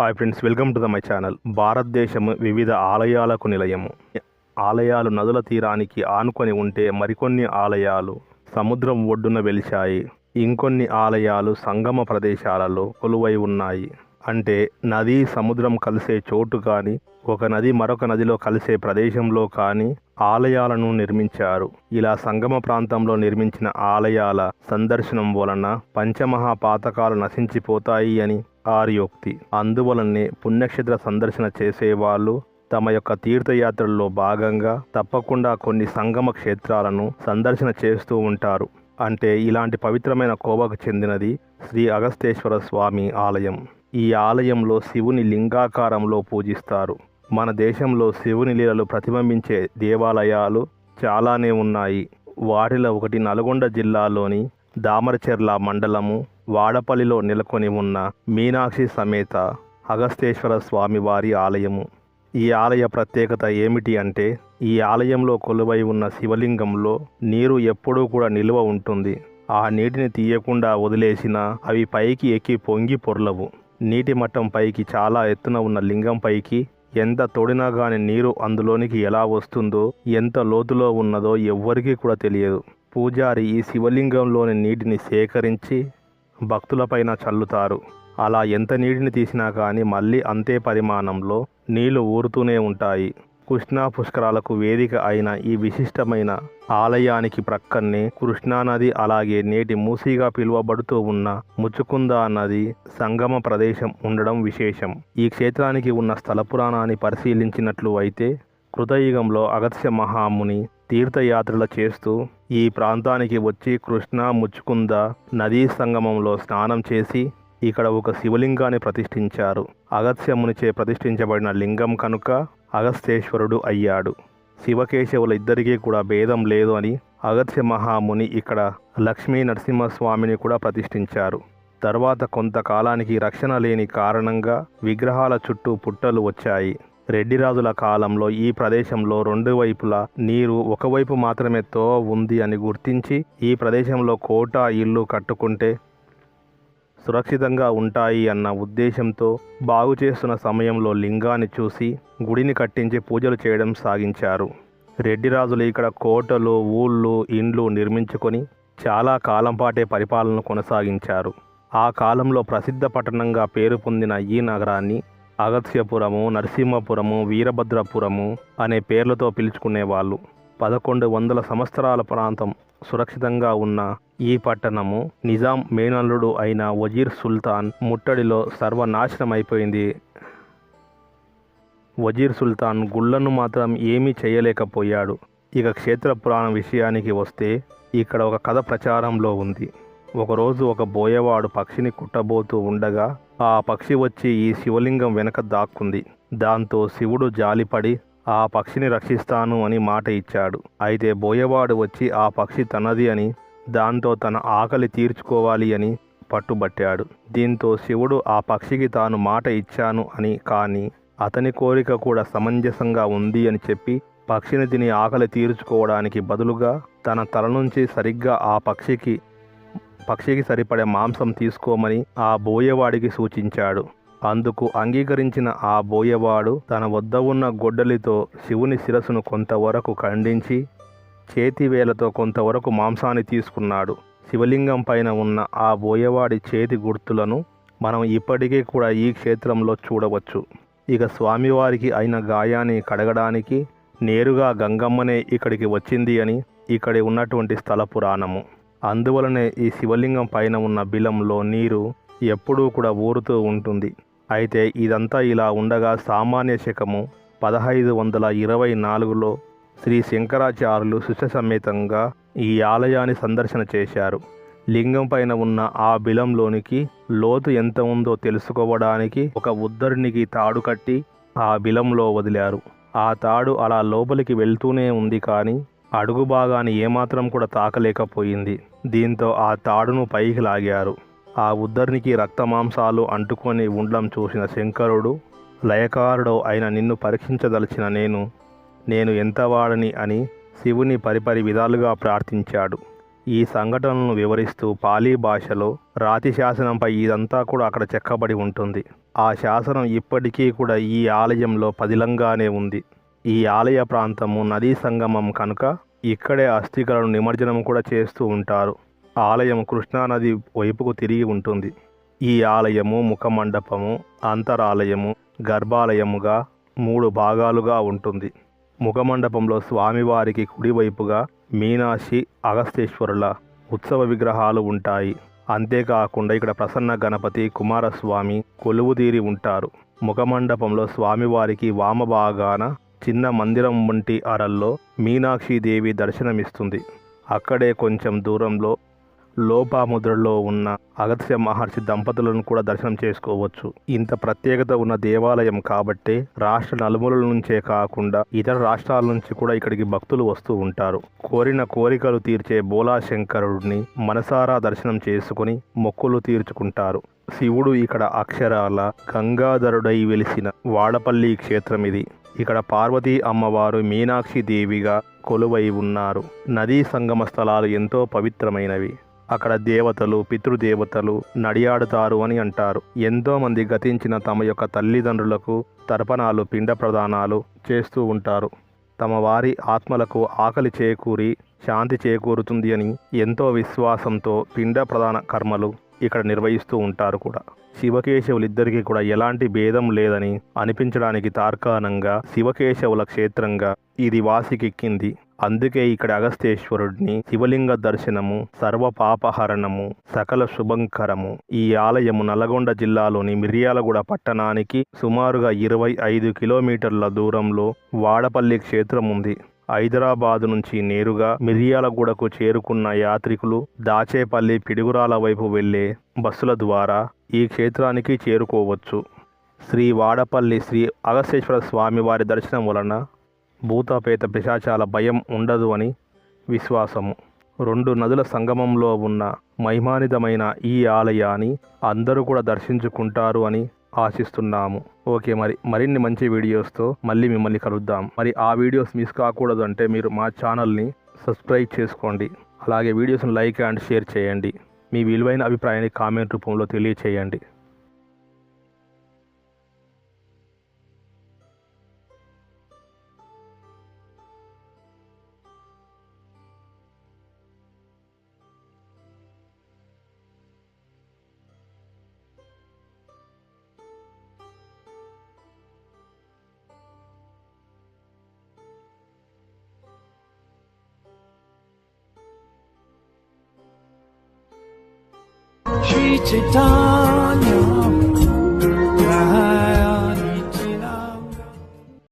Hi friends welcome to the my channel. భారతదేశం వివిధ ఆలయాలకు నిలయము. ఆలయాలు నదుల తీరానికి ఆనుకొని ఉంటే మరికొన్ని ఆలయాలు సముద్రం ఒడ్డున వెలిశాయి. ఇంకొన్ని ఆలయాలు సంగమ ప్రదేశాలలో కొలువై ఉన్నాయి. అంటే నది సముద్రం కలిసే చోటు కానీ ఒక నది మరొక నదిలో కలిసే ప్రదేశంలో కానీ ఆలయాలను నిర్మించారు. ఇలా సంగమ ప్రాంతంలో నిర్మించిన ఆలయాల సందర్శనం వలన పంచమహాపాతకాలు నశించిపోతాయి అని ఆర్యోక్తి. అందువలనే పుణ్యక్షేత్ర సందర్శన చేసేవాళ్ళు తమ యొక్క తీర్థయాత్రల్లో భాగంగా తప్పకుండా కొన్ని సంగమ క్షేత్రాలను సందర్శన చేస్తూ ఉంటారు. అంటే ఇలాంటి పవిత్రమైన కోవకు చెందినది శ్రీ అగస్తేశ్వర స్వామి ఆలయం. ఈ ఆలయంలో శివుని లింగాకారంలో పూజిస్తారు. మన దేశంలో శివుని లీలలు ప్రతిబింబించే దేవాలయాలు చాలానే ఉన్నాయి. వాటిలో ఒకటి నల్గొండ జిల్లాలోని దామరచెర్ల మండలము వాడపల్లిలో నెలకొని ఉన్న మీనాక్షి సమేత అగస్తేశ్వర స్వామి వారి ఆలయము. ఈ ఆలయ ప్రత్యేకత ఏమిటి అంటే ఈ ఆలయంలో కొలువై ఉన్న శివలింగంలో నీరు ఎప్పుడూ కూడా నిల్వ ఉంటుంది. ఆ నీటిని తీయకుండా వదిలేసినా అవి పైకి ఎక్కి పొంగి పొర్లవు. నీటి మట్టం పైకి చాలా ఎత్తున ఉన్న లింగం పైకి ఎంత తోడినా గాని నీరు అందులోనికి ఎలా వస్తుందో ఎంత లోతులో ఉన్నదో ఎవ్వరికీ కూడా తెలియదు. పూజారి ఈ శివలింగంలోని నీటిని సేకరించి భక్తులపైన చల్లుతారు. అలా ఎంత నీటిని తీసినా కానీ మళ్ళీ అంతే పరిమాణంలో నీళ్ళు ఊరుతూనే ఉంటాయి. కృష్ణా పుష్కరాలకు వేదిక అయిన ఈ విశిష్టమైన ఆలయానికి ప్రక్కనే కృష్ణానది అలాగే నేటి మూసీగా పిలువబడుతూ ఉన్న ముచ్చుకుంద నది సంగమ ప్రదేశం ఉండడం విశేషం. ఈ క్షేత్రానికి ఉన్న స్థల పురాణాన్ని పరిశీలించినట్లు అయితే కృతయుగంలో అగత్య మహాముని తీర్థయాత్రలు చేస్తూ ఈ ప్రాంతానికి వచ్చి కృష్ణా ముచ్చుకుంద నదీ సంగమంలో స్నానం చేసి ఇక్కడ ఒక శివలింగాన్ని ప్రతిష్ఠించారు. అగస్త్యమునిచే ప్రతిష్ఠించబడిన లింగం కనుక అగస్తేశ్వరుడు అయ్యాడు. శివకేశవుల ఇద్దరికీ కూడా భేదం లేదు అని అగస్త్య మహాముని ఇక్కడ లక్ష్మీ నరసింహస్వామిని కూడా ప్రతిష్ఠించారు. తర్వాత కొంతకాలానికి రక్షణ లేని కారణంగా విగ్రహాల చుట్టూ పుట్టలు వచ్చాయి. రెడ్డిరాజుల కాలంలో ఈ ప్రదేశంలో రెండు వైపులా నీరు ఒకవైపు మాత్రమే తో ఉంది అని గుర్తించి ఈ ప్రదేశంలో కోట ఇల్లు కట్టుకుంటే సురక్షితంగా ఉంటాయి అన్న ఉద్దేశంతో బాగు చేస్తున్న సమయంలో లింగాన్ని చూసి గుడిని కట్టించి పూజలు చేయడం సాగించారు. రెడ్డిరాజులు ఇక్కడ కోటలు ఊళ్ళు ఇండ్లు నిర్మించుకొని చాలా కాలం పాటే పరిపాలన కొనసాగించారు. ఆ కాలంలో ప్రసిద్ధ పట్టణంగా పేరు పొందిన ఈ నగరాన్ని అగత్యపురము నరసింహపురము వీరభద్రపురము అనే పేర్లతో పిలుచుకునేవాళ్ళు. పదకొండు వందల సంవత్సరాల ప్రాంతం సురక్షితంగా ఉన్న ఈ పట్టణము నిజాం మేనల్లుడు అయిన వజీర్ సుల్తాన్ ముట్టడిలో సర్వనాశనమైపోయింది. వజీర్ సుల్తాన్ గుళ్ళను మాత్రం ఏమీ చేయలేకపోయాడు. ఇక క్షేత్ర పురాణం విషయానికి వస్తే ఇక్కడ ఒక కథ ప్రచారంలో ఉంది. ఒకరోజు ఒక బోయవాడు పక్షిని కుట్టబోతూ ఉండగా ఆ పక్షి వచ్చి ఈ శివలింగం వెనక దాక్కుంది. దాంతో శివుడు జాలిపడి ఆ పక్షిని రక్షిస్తాను అని మాట ఇచ్చాడు. అయితే బోయవాడు వచ్చి ఆ పక్షి తనది అని దాంతో తన ఆకలి తీర్చుకోవాలి అని పట్టుబట్టాడు. దీంతో శివుడు ఆ పక్షికి తాను మాట ఇచ్చాను అని కానీ అతని కోరిక కూడా సమంజసంగా ఉంది అని చెప్పి పక్షిని తిని ఆకలి తీర్చుకోవడానికి బదులుగా తన తల నుంచి సరిగ్గా ఆ పక్షికి పక్షికి సరిపడే మాంసం తీసుకోమని ఆ బోయవాడికి సూచించాడు. అందుకు అంగీకరించిన ఆ బోయవాడు తన వద్ద ఉన్న గొడ్డలితో శివుని శిరస్సును కొంతవరకు ఖండించి చేతివేలతో కొంతవరకు మాంసాన్ని తీసుకున్నాడు. శివలింగం పైన ఉన్న ఆ బోయవాడి చేతి గుర్తులను మనం ఇప్పటికీ కూడా ఈ క్షేత్రంలో చూడవచ్చు. ఇక స్వామివారికి అయిన గాయాన్ని కడగడానికి నేరుగా గంగమ్మనే ఇక్కడికి వచ్చింది అని ఇక్కడి ఉన్నటువంటి స్థల పురాణము. అందువలనే ఈ శివలింగం పైన ఉన్న బిలంలో నీరు ఎప్పుడూ కూడా ఊరుతూ ఉంటుంది. అయితే ఇదంతా ఇలా ఉండగా సామాన్య శకము పదహైదు వందల ఇరవై నాలుగులో శ్రీ శంకరాచార్యులు సుశసమేతంగా ఈ ఆలయాన్ని సందర్శన చేశారు. లింగం పైన ఉన్న ఆ బిలంలోనికి లోతు ఎంత ఉందో తెలుసుకోవడానికి ఒక ఉద్దరునికి తాడు కట్టి ఆ బిలంలో వదిలారు. ఆ తాడు అలా లోపలికి వెళ్తూనే ఉంది కానీ అడుగు భాగాన్ని ఏమాత్రం కూడా తాకలేకపోయింది. దీంతో ఆ తాడును పైకి లాగారు. ఆ ఉద్ధరినికి రక్తమాంసాలు అంటుకొని ఉండడం చూసిన శంకరుడు లయకారుడు అయిన నిన్ను పరీక్షించదలిచిన నేను నేను ఎంతవాడని అని శివుని పరిపరి విధాలుగా ప్రార్థించాడు. ఈ సంఘటనలను వివరిస్తూ పాలీ భాషలో రాతి శాసనంపై ఇదంతా కూడా అక్కడ చెక్కబడి ఉంటుంది. ఆ శాసనం ఇప్పటికీ కూడా ఈ ఆలయంలో పదిలంగానే ఉంది. ఈ ఆలయ ప్రాంతము నదీ సంగమం కనుక ఇక్కడే అస్థికలను నిమజ్జనం కూడా చేస్తూ ఉంటారు. ఆలయం కృష్ణానది వైపుకు తిరిగి ఉంటుంది. ఈ ఆలయము ముఖమండపము అంతరాలయము గర్భాలయముగా మూడు భాగాలుగా ఉంటుంది. ముఖమండపంలో స్వామివారికి కుడివైపుగా మీనాక్షి అగస్తేశ్వరుల ఉత్సవ విగ్రహాలు ఉంటాయి. అంతేకాకుండా ఇక్కడ ప్రసన్న గణపతి కుమారస్వామి కొలువుదీరి ఉంటారు. ముఖమండపంలో స్వామివారికి వామభాగాన చిన్న మందిరం వంటి అరల్లో మీనాక్షిదేవి దర్శనమిస్తుంది. అక్కడే కొంచెం దూరంలో లోపాముద్రలో ఉన్న అగత్య మహర్షి దంపతులను కూడా దర్శనం చేసుకోవచ్చు. ఇంత ప్రత్యేకత ఉన్న దేవాలయం కాబట్టే రాష్ట్ర నలుమూలల నుంచే కాకుండా ఇతర రాష్ట్రాల నుంచి కూడా ఇక్కడికి భక్తులు వస్తూ ఉంటారు. కోరిన కోరికలు తీర్చే బోలాశంకరుడిని మనసారా దర్శనం చేసుకుని మొక్కులు తీర్చుకుంటారు. శివుడు ఇక్కడ అక్షరాల గంగాధరుడై వెలిసిన వాడపల్లి క్షేత్రం ఇది. ఇక్కడ పార్వతీ అమ్మవారు మీనాక్షి దేవిగా కొలువై ఉన్నారు. నదీ సంగమ స్థలాలు ఎంతో పవిత్రమైనవి. అక్కడ దేవతలు పితృదేవతలు నడియాడుతారు అని అంటారు. ఎంతో మంది గతించిన తమ యొక్క తల్లిదండ్రులకు తర్పణాలు పిండ ప్రదానాలు చేస్తూ ఉంటారు. తమ వారి ఆత్మలకు ఆకలి చేకూరి శాంతి చేకూరుతుంది అని ఎంతో విశ్వాసంతో పిండ ప్రధాన కర్మలు ఇక్కడ నిర్వహిస్తూ ఉంటారు కూడా. శివకేశవులిద్దరికీ కూడా ఎలాంటి భేదం లేదని అనిపించడానికి తార్కాణంగా శివకేశవుల క్షేత్రంగా ఇది వాసికెక్కింది. అందుకే ఇక్కడ అగస్తేశ్వరుడిని శివలింగ దర్శనము సర్వ పాపహరణము సకల శుభంకరము. ఈ ఆలయము నల్గొండ జిల్లాలోని మిర్యాలగూడ పట్టణానికి సుమారుగా ఇరవై ఐదు కిలోమీటర్ల దూరంలో వాడపల్లి క్షేత్రం ఉంది. హైదరాబాదు నుంచి నేరుగా మిర్యాలగూడకు చేరుకున్న యాత్రికులు దాచేపల్లి పిడుగురాల వైపు వెళ్ళే బస్సుల ద్వారా ఈ క్షేత్రానికి చేరుకోవచ్చు. శ్రీ వాడపల్లి శ్రీ అగస్తేశ్వర స్వామి వారి దర్శనం వలన భూతపేత పిశాచాల భయం ఉండదు అని విశ్వాసము. రెండు నదుల సంగమంలో ఉన్న మహిమానితమైన ఈ ఆలయాన్ని అందరూ కూడా దర్శించుకుంటారు అని ఆశిస్తున్నాము. ఓకే మరి మరిన్ని మంచి వీడియోస్తో మళ్ళీ మిమ్మల్ని కలుద్దాం. మరి ఆ వీడియోస్ మిస్ కాకూడదు అంటే మీరు మా ఛానల్ని సబ్స్క్రైబ్ చేసుకోండి. అలాగే వీడియోస్ని లైక్ అండ్ షేర్ చేయండి. మీ విలువైన అభిప్రాయాన్ని కామెంట్ రూపంలో తెలియచేయండి. reach it